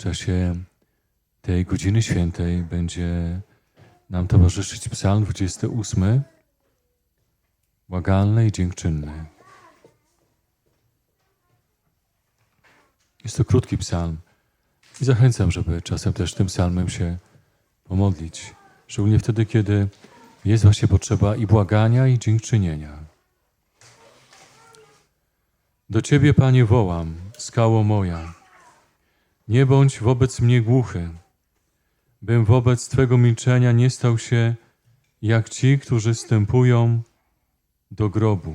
czasie tej godziny świętej będzie nam towarzyszyć psalm 28, błagalny i dziękczynny. Jest to krótki psalm i zachęcam, żeby czasem też tym psalmem się pomodlić. Szczególnie wtedy, kiedy jest właśnie potrzeba i błagania, i dziękczynienia. Do Ciebie, Panie, wołam, skało moja. Nie bądź wobec mnie głuchy, bym wobec Twego milczenia nie stał się jak ci, którzy wstępują do grobu.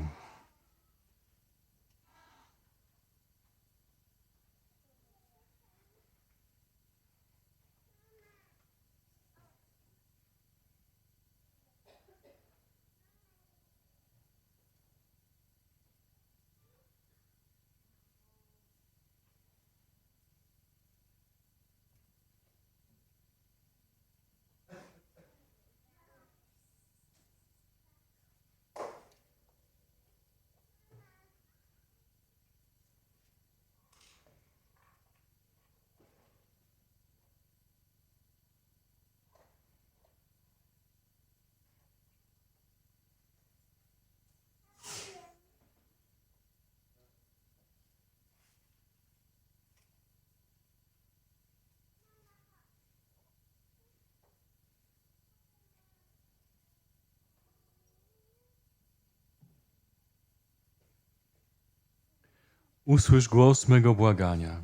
Usłysz głos mego błagania,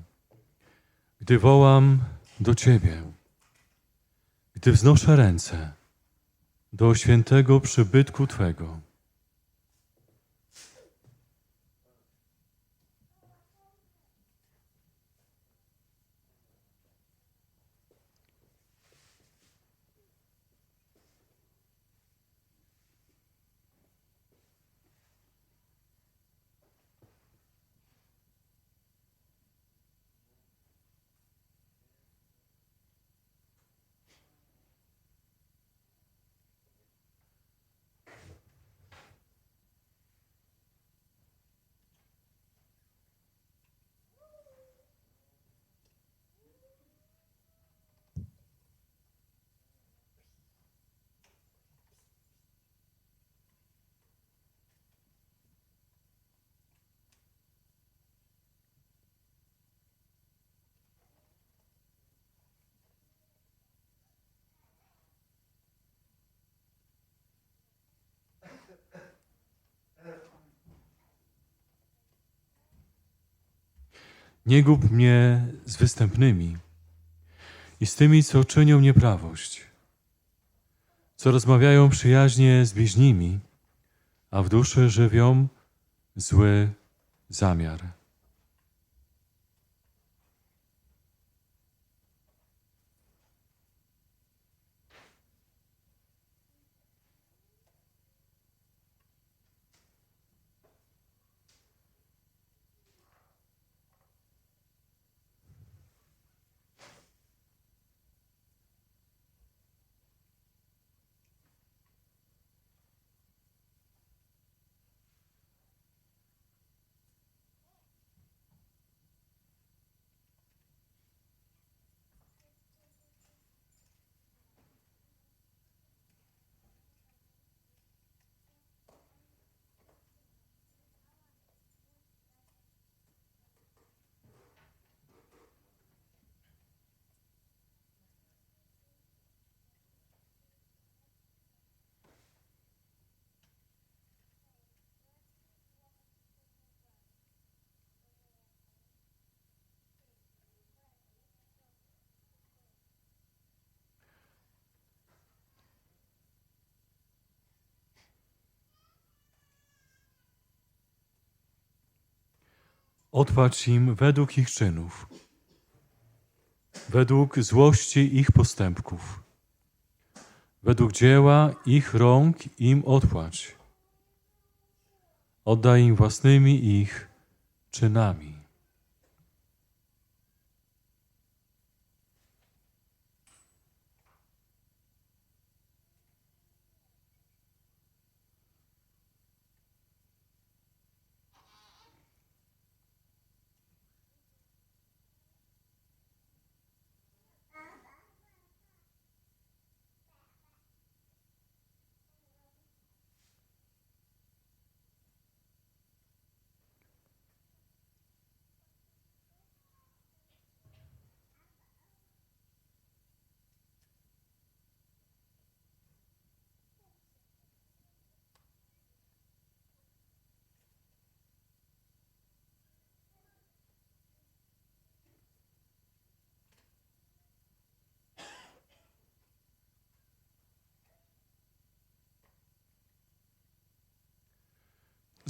gdy wołam do Ciebie, gdy wznoszę ręce do świętego przybytku Twego. Nie gub mnie z występnymi i z tymi, co czynią nieprawość, co rozmawiają przyjaźnie z bliźnimi, a w duszy żywią zły zamiar. Odpłać im według ich czynów, według złości ich postępków, według dzieła ich rąk im odpłać. Oddaj im własnymi ich czynami.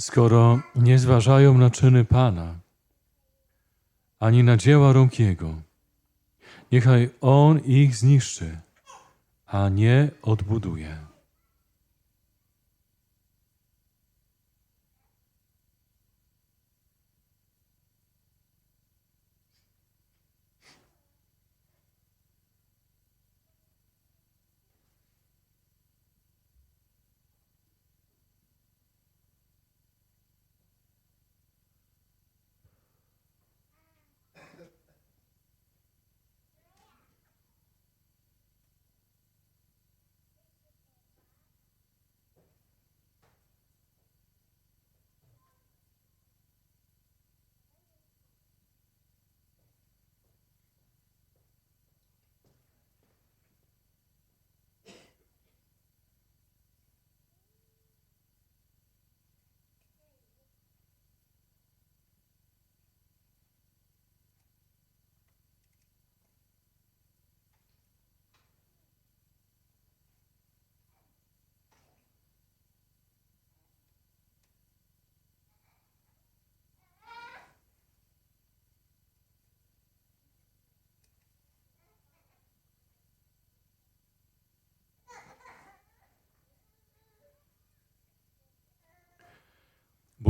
Skoro nie zważają na czyny Pana, ani na dzieła rąk Jego. Niechaj On ich zniszczy, a nie odbuduje.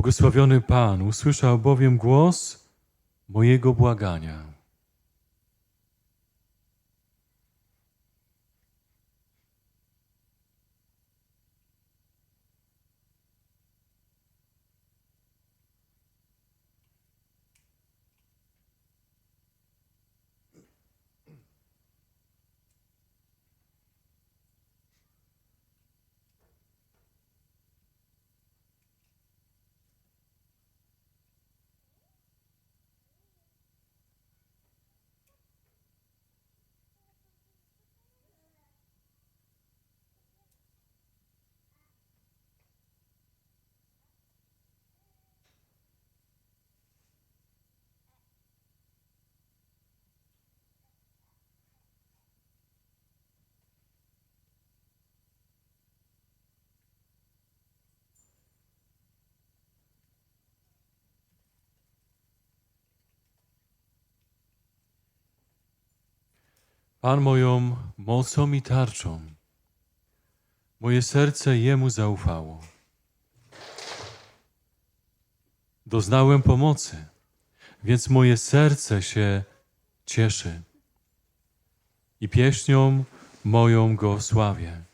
Błogosławiony Pan usłyszał bowiem głos mojego błagania. Pan moją mocą i tarczą. Moje serce Jemu zaufało. Doznałem pomocy, więc moje serce się cieszy i pieśnią moją Go sławię.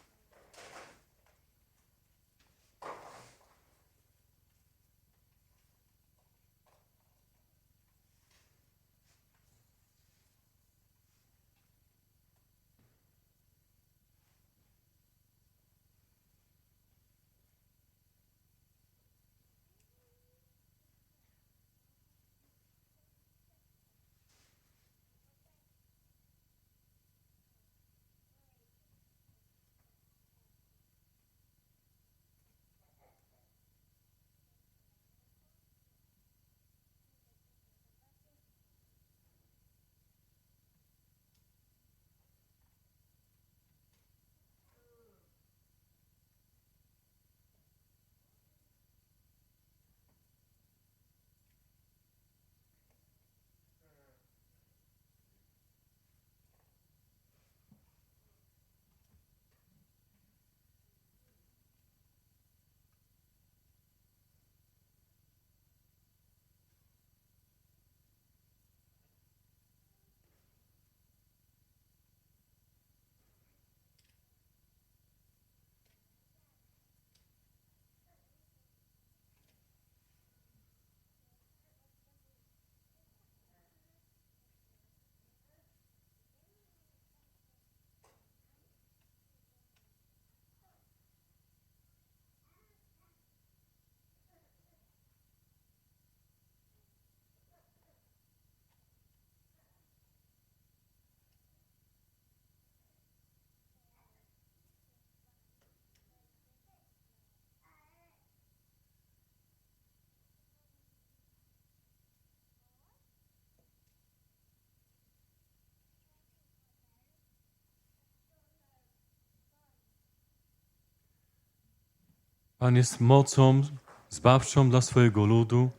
Pan jest mocą zbawczą dla swojego ludu,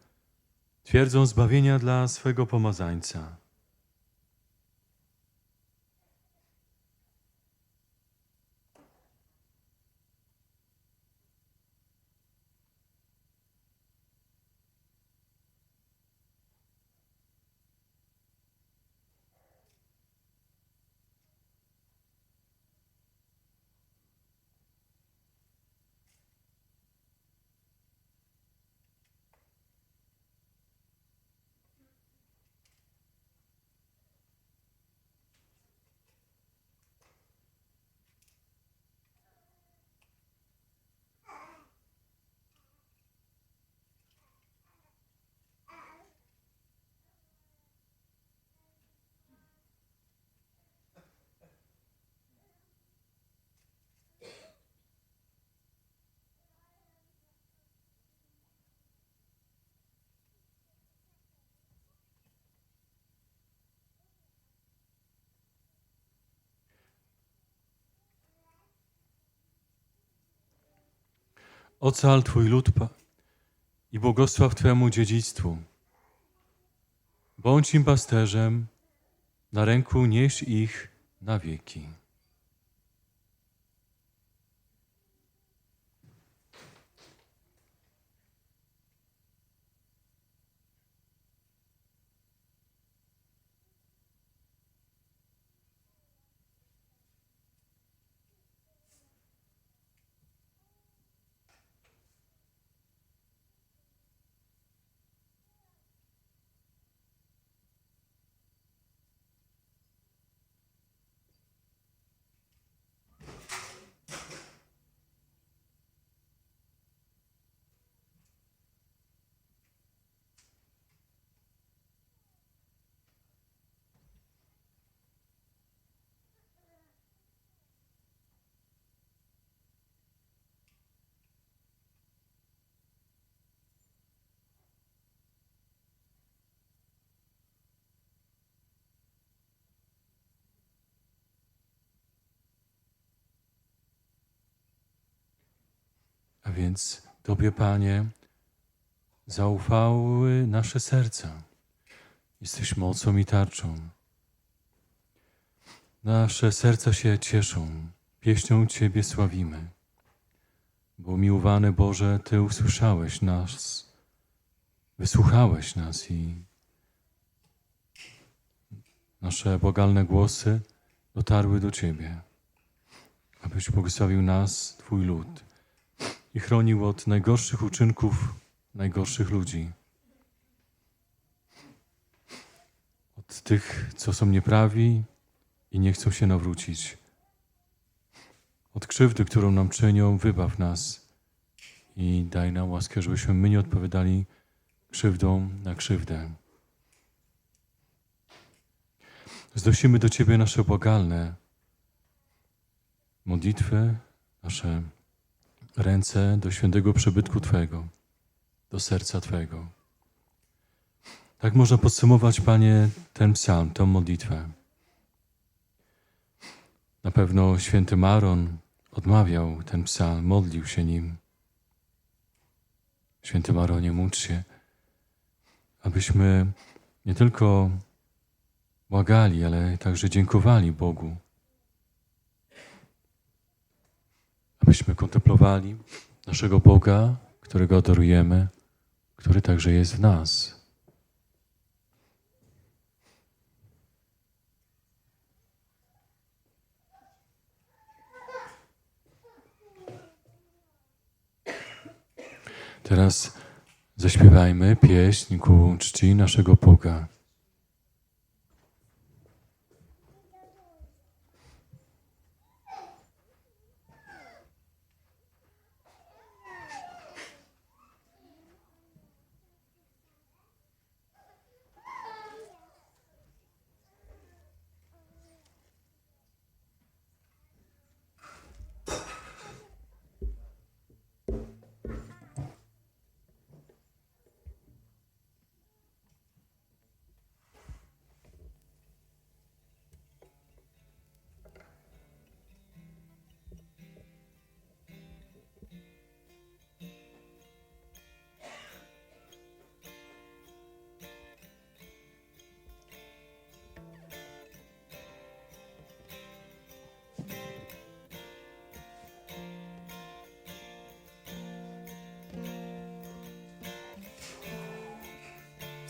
twierdzą zbawienia dla swego pomazańca. Ocal Twój lud i błogosław Twemu dziedzictwu. Bądź im pasterzem, na ręku nieś ich na wieki. Więc Tobie, Panie, zaufały nasze serca. Jesteś mocą i tarczą. Nasze serca się cieszą, pieśnią Ciebie sławimy. Bo miłowany Boże, Ty usłyszałeś nas, wysłuchałeś nas i nasze błagalne głosy dotarły do Ciebie, abyś błogosławił nas, Twój lud i chronił od najgorszych uczynków najgorszych ludzi. Od tych, co są nieprawi i nie chcą się nawrócić. Od krzywdy, którą nam czynią, wybaw nas i daj nam łaskę, żebyśmy my nie odpowiadali krzywdą na krzywdę. Znosimy do Ciebie nasze błagalne modlitwy, nasze ręce do świętego przybytku Twego, do serca Twego. Tak można podsumować, Panie, ten psalm, tą modlitwę. Na pewno święty Maron odmawiał ten psalm, modlił się nim. Święty Maronie, módl się, abyśmy nie tylko błagali, ale także dziękowali Bogu abyśmy kontemplowali naszego Boga, którego adorujemy, który także jest w nas. Teraz zaśpiewajmy pieśń ku czci naszego Boga.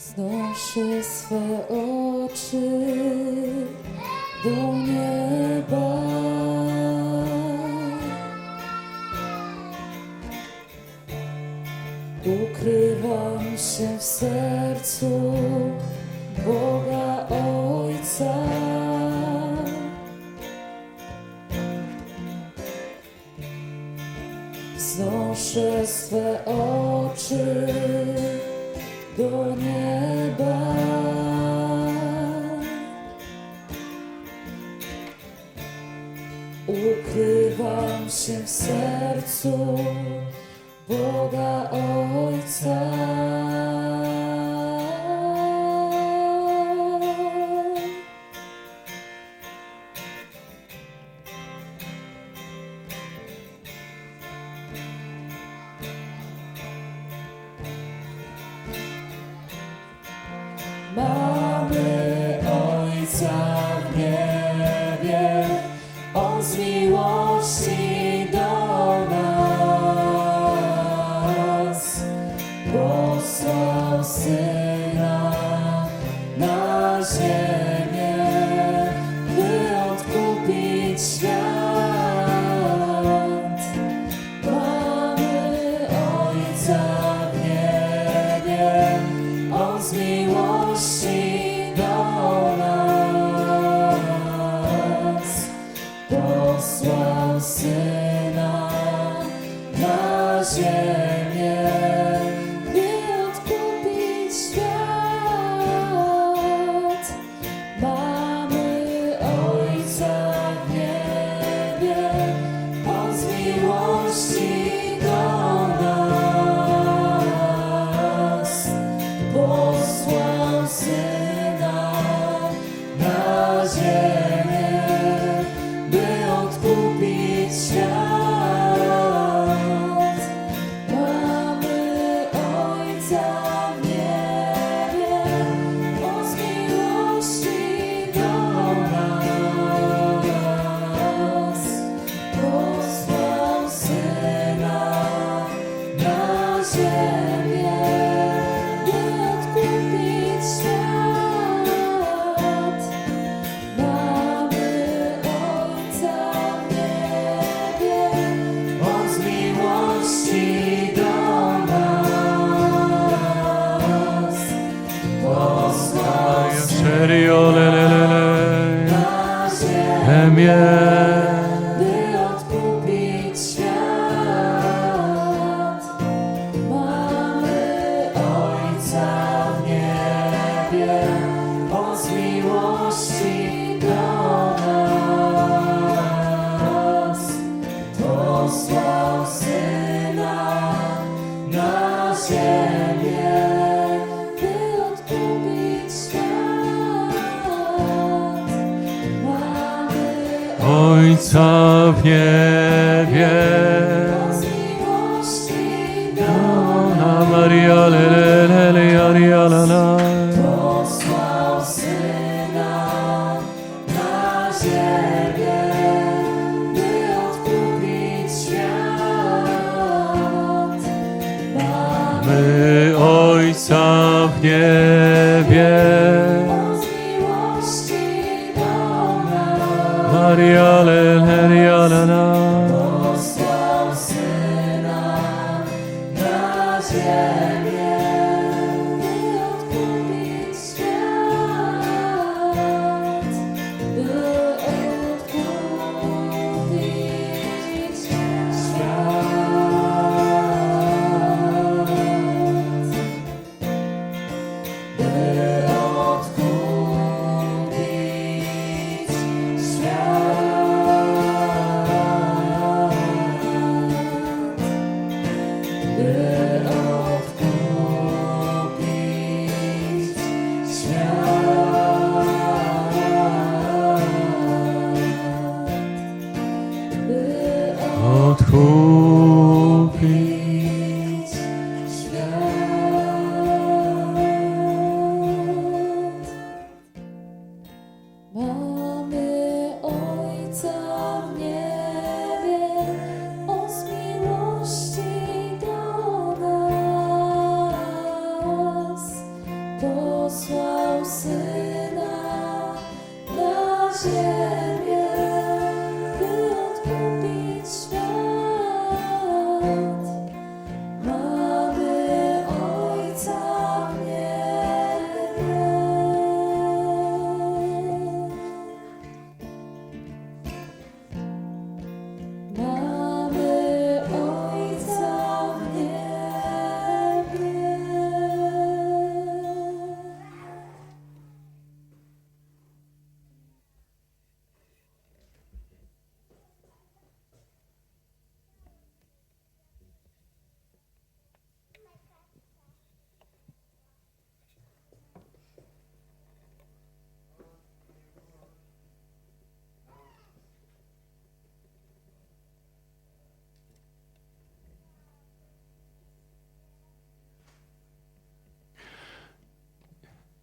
Wznoszę swe oczy do nieba. do nieba. Ukrywam się w sercu Boga Ojca. Yeah. 天。见面。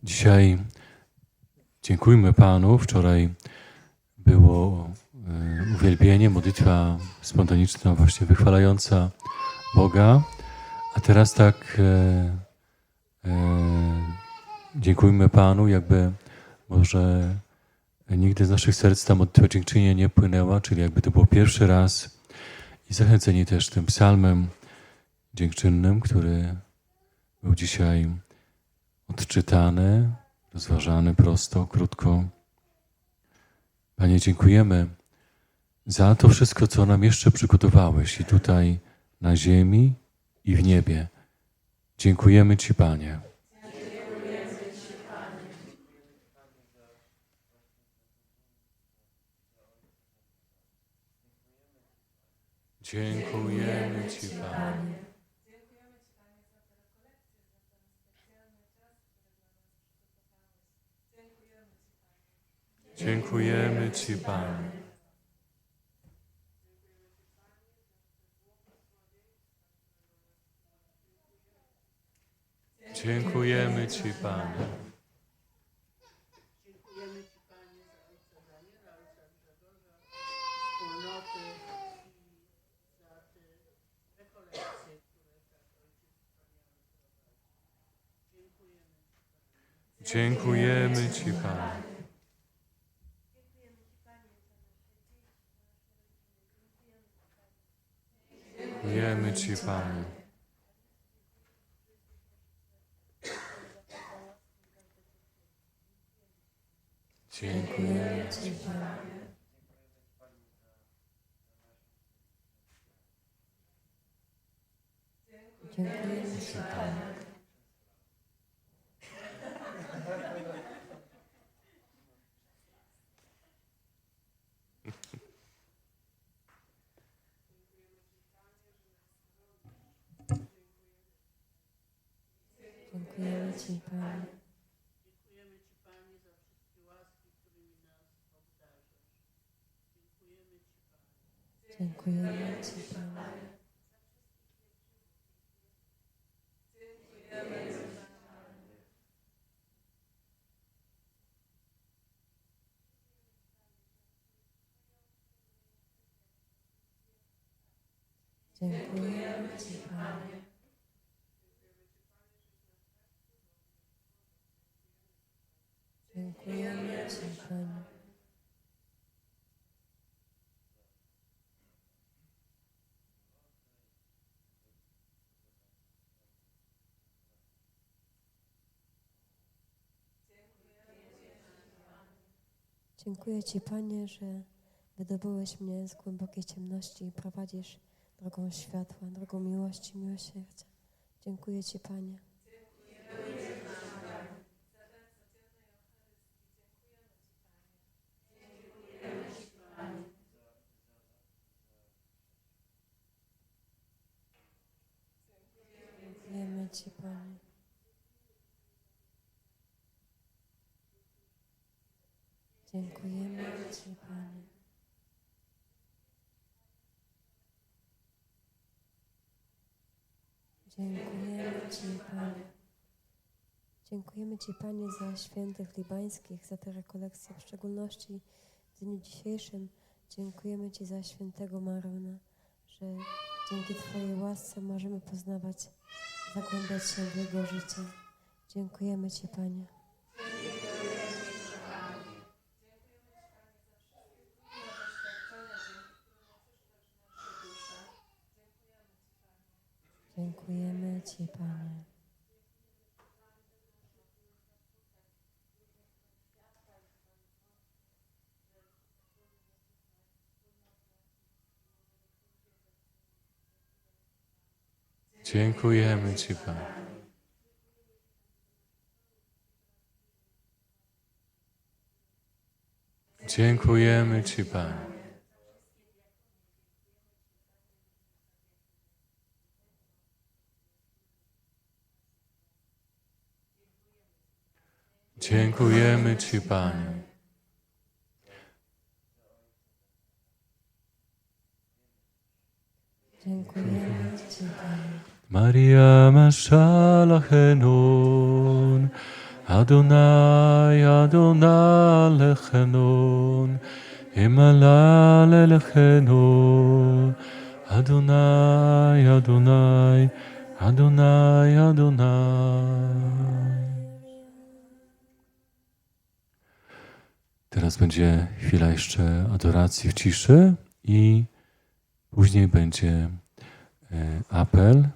Dzisiaj dziękujmy Panu. Wczoraj było e, uwielbienie, modlitwa spontaniczna, właśnie wychwalająca Boga. A teraz tak e, e, dziękujmy Panu, jakby może nigdy z naszych serc ta modlitwa dziękczynienia nie płynęła, czyli jakby to było pierwszy raz i zachęceni też tym psalmem dziękczynnym, który był dzisiaj odczytany, rozważany prosto, krótko. Panie, dziękujemy za to wszystko, co nam jeszcze przygotowałeś i tutaj na ziemi i w niebie. Dziękujemy Ci, Panie. Dziękujemy Ci, Panie. Dziękujemy Ci, Panie. Dziękujemy Ci, Panie. Dziękujemy Ci Panie za ojca Daniela, ojca Grzegorza, wspólnoty i za te rekolekcje, które tak ojciec wspaniale prowadzi. Dziękujemy. Ci, Panie. Dziękujemy Ci, Panie. Dziękujemy Ci, Panie. Dziękujemy Ci, Panie. Ci, Panie. Dziękujemy Ci Panie za wszystkie łaski, którymi nas obdarzasz. Dziękujemy Ci Panie. Dziękujemy Ci, Panie. Dziękujemy Ci, Panie. Dziękujemy Ci, Dziękuję Ci, Panie, że wydobyłeś mnie z głębokiej ciemności i prowadzisz drogą światła, drogą miłości, miłosierdzia. Dziękuję Ci, Panie. Dziękujemy Ci, Panie. Dziękujemy Ci, Panie. Dziękujemy Ci, Panie. Dziękujemy Ci, Panie, za świętych libańskich, za te rekolekcje, w szczególności w dniu dzisiejszym. Dziękujemy Ci za świętego Marona, że dzięki Twojej łasce możemy poznawać, zagłębiać się w Jego życie. Dziękujemy Ci, Panie. Dziękujemy Ci, Panie. Dziękujemy Ci, Panie. Dziękujemy Ci, Panie. Dziękujemy Ci, Panie. Dziękujemy Ci, Panie. Maria Mashalachenun, Adonai Adonai Lechenun, Himalale Lechenun, Adonai Adonai Adonai Adonai. Teraz będzie chwila jeszcze adoracji w ciszy i później będzie e, apel